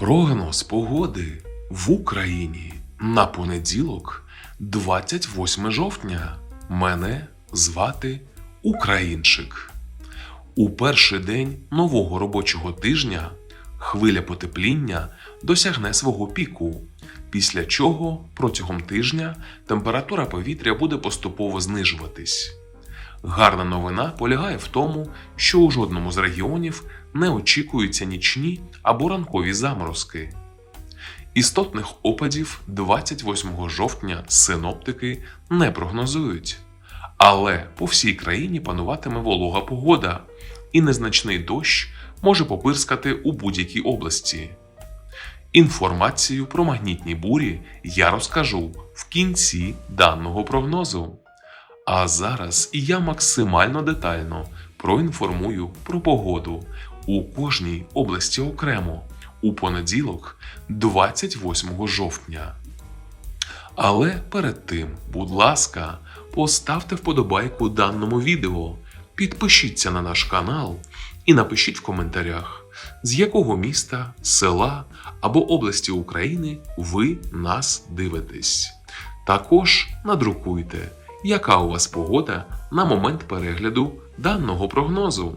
Прогноз погоди в Україні на понеділок, 28 жовтня. Мене звати Українчик. У перший день нового робочого тижня хвиля потепління досягне свого піку, після чого протягом тижня температура повітря буде поступово знижуватись. Гарна новина полягає в тому, що у жодному з регіонів не очікуються нічні або ранкові заморозки. Істотних опадів 28 жовтня синоптики не прогнозують, але по всій країні пануватиме волога погода, і незначний дощ може попирскати у будь-якій області. Інформацію про магнітні бурі я розкажу в кінці даного прогнозу. А зараз я максимально детально проінформую про погоду у кожній області окремо у понеділок, 28 жовтня. Але перед тим, будь ласка, поставте вподобайку даному відео, підпишіться на наш канал і напишіть в коментарях, з якого міста, села або області України ви нас дивитесь. Також надрукуйте, яка у вас погода на момент перегляду даного прогнозу.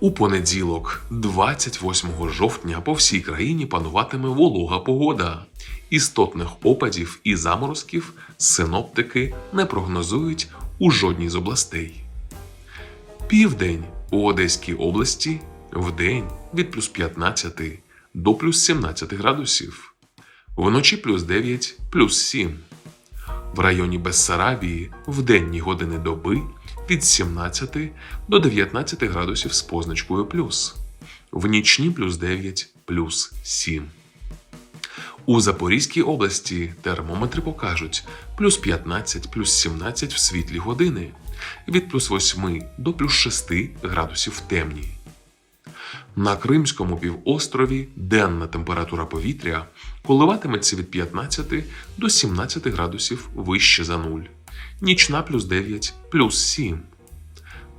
У понеділок, 28 жовтня, по всій країні пануватиме волога погода. Істотних опадів і заморозків синоптики не прогнозують у жодній з областей. Південь у Одеській області вдень від плюс 15 до плюс 17 градусів, вночі плюс 9 плюс 7. В районі Бессарабії в денні години доби від 17 до 19 градусів з позначкою плюс, в нічні плюс 9 плюс 7. У Запорізькій області термометри покажуть плюс 15 плюс 17 в світлі години, від плюс 8 до плюс 6 градусів в темні. На Кримському півострові денна температура повітря коливатиметься від 15 до 17 градусів вище за нуль, нічна плюс 9 плюс 7.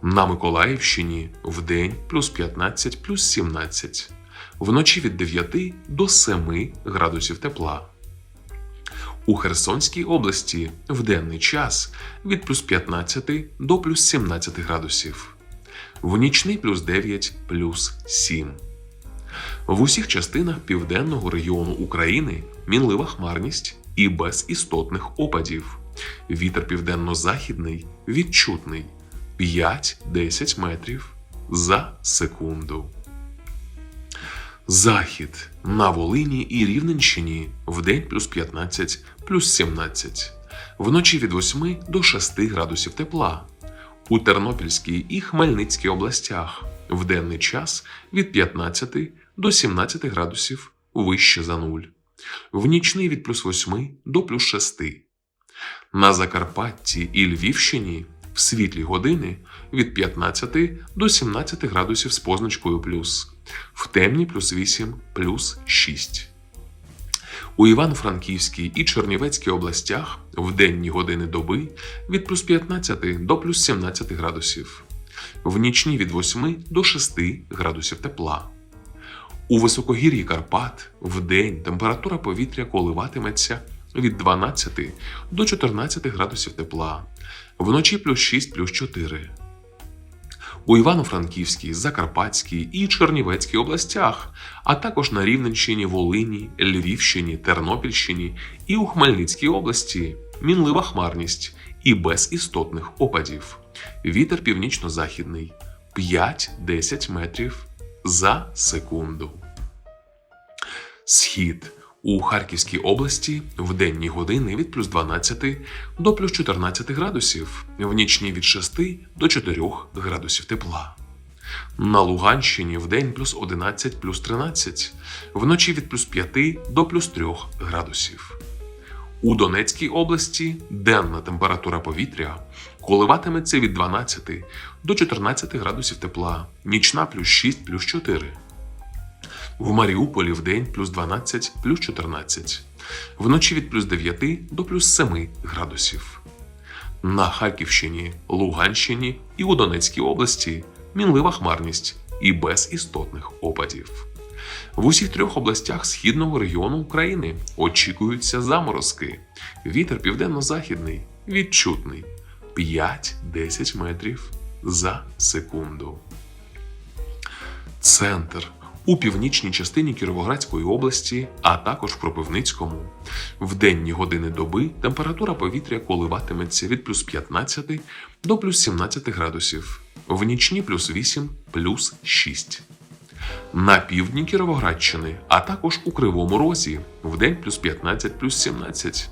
На Миколаївщині вдень плюс 15 плюс 17, вночі від 9 до 7 градусів тепла. У Херсонській області в денний час від плюс 15 до плюс 17 градусів в нічний плюс 9 плюс 7. В усіх частинах південного регіону України мінлива хмарність і без істотних опадів. Вітер південно-західний відчутний 5-10 метрів за секунду. Захід на Волині і Рівненщині вдень плюс 15 плюс 17, вночі від 8 до 6 градусів тепла у Тернопільській і Хмельницькій областях в денний час від 15 до 17 градусів вище за нуль, в нічний від плюс 8 до плюс 6. На Закарпатті і Львівщині в світлі години від 15 до 17 градусів з позначкою плюс, в темні плюс 8 плюс 6. У Івано-Франківській і Чернівецькій областях в денні години доби від плюс 15 до плюс 17 градусів, в нічні від 8 до 6 градусів тепла. У високогір'ї Карпат в день температура повітря коливатиметься від 12 до 14 градусів тепла, вночі плюс 6 плюс 4. У Івано-Франківській, Закарпатській і Чернівецькій областях, а також на Рівненщині, Волині, Львівщині, Тернопільщині і у Хмельницькій області мінлива хмарність і без істотних опадів. Вітер північно-західний 5-10 метрів за секунду. Схід у Харківській області в денні години від плюс 12 до плюс 14 градусів, в нічні від 6 до 4 градусів тепла. На Луганщині вдень плюс 11 плюс 13, вночі від плюс 5 до плюс 3 градусів. У Донецькій області денна температура повітря коливатиметься від 12 до 14 градусів тепла, нічна плюс 6 плюс 4. В Маріуполі вдень плюс 12 плюс 14, вночі від плюс 9 до плюс 7 градусів. На Харківщині, Луганщині і у Донецькій області мінлива хмарність і без істотних опадів. В усіх трьох областях східного регіону України очікуються заморозки. Вітер південно-західний відчутний 5-10 метрів за секунду. Центр у північній частині Кіровоградської області, а також в Кропивницькому. В денні години доби температура повітря коливатиметься від плюс 15 до плюс 17 градусів, в нічні плюс 8 плюс 6. На півдні Кіровоградщини, а також у Кривому Розі в день плюс 15 плюс 17,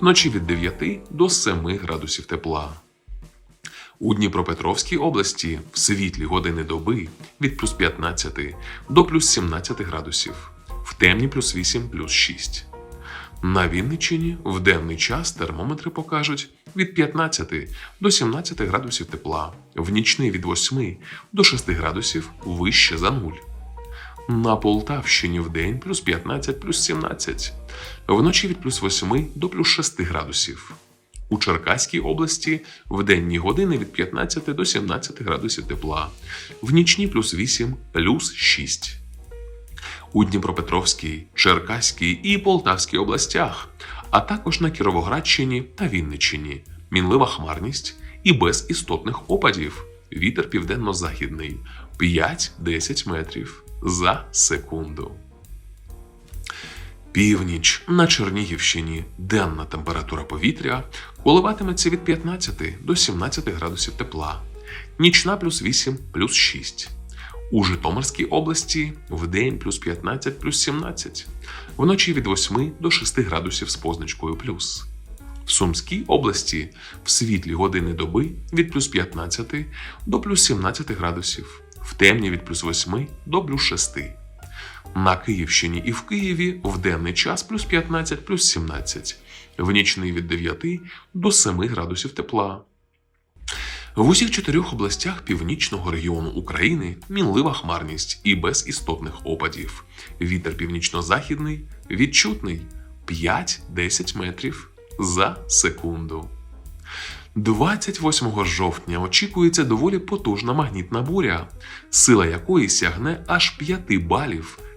вночі від 9 до 7 градусів тепла. У Дніпропетровській області в світлі години доби від плюс 15 до плюс 17 градусів, в темні плюс 8 плюс 6. На Вінниччині в денний час термометри покажуть від 15 до 17 градусів тепла, в нічний від 8 до 6 градусів вище за нуль. На Полтавщині в день плюс 15 плюс 17, вночі від плюс 8 до плюс 6 градусів. У Черкаській області в денні години від 15 до 17 градусів тепла, в нічні плюс 8 плюс 6. У Дніпропетровській, Черкаській і Полтавській областях, а також на Кіровоградщині та Вінниччині мінлива хмарність і без істотних опадів. Вітер південно-західний 5-10 метрів за секунду. Північ на Чернігівщині денна температура повітря коливатиметься від 15 до 17 градусів тепла, нічна плюс 8 плюс 6. У Житомирській області в день плюс 15 плюс 17, вночі від 8 до 6 градусів з позначкою плюс. В Сумській області в світлі години доби від плюс 15 до плюс 17 градусів, в темні від плюс 8 до плюс 6. На Київщині і в Києві в денний час плюс 15 плюс 17, в нічний від 9 до 7 градусів тепла. В усіх чотирьох областях північного регіону України мінлива хмарність і без істотних опадів. Вітер північно-західний відчутний 5-10 метрів за секунду. 28 жовтня очікується доволі потужна магнітна буря, сила якої сягне аж 5 балів.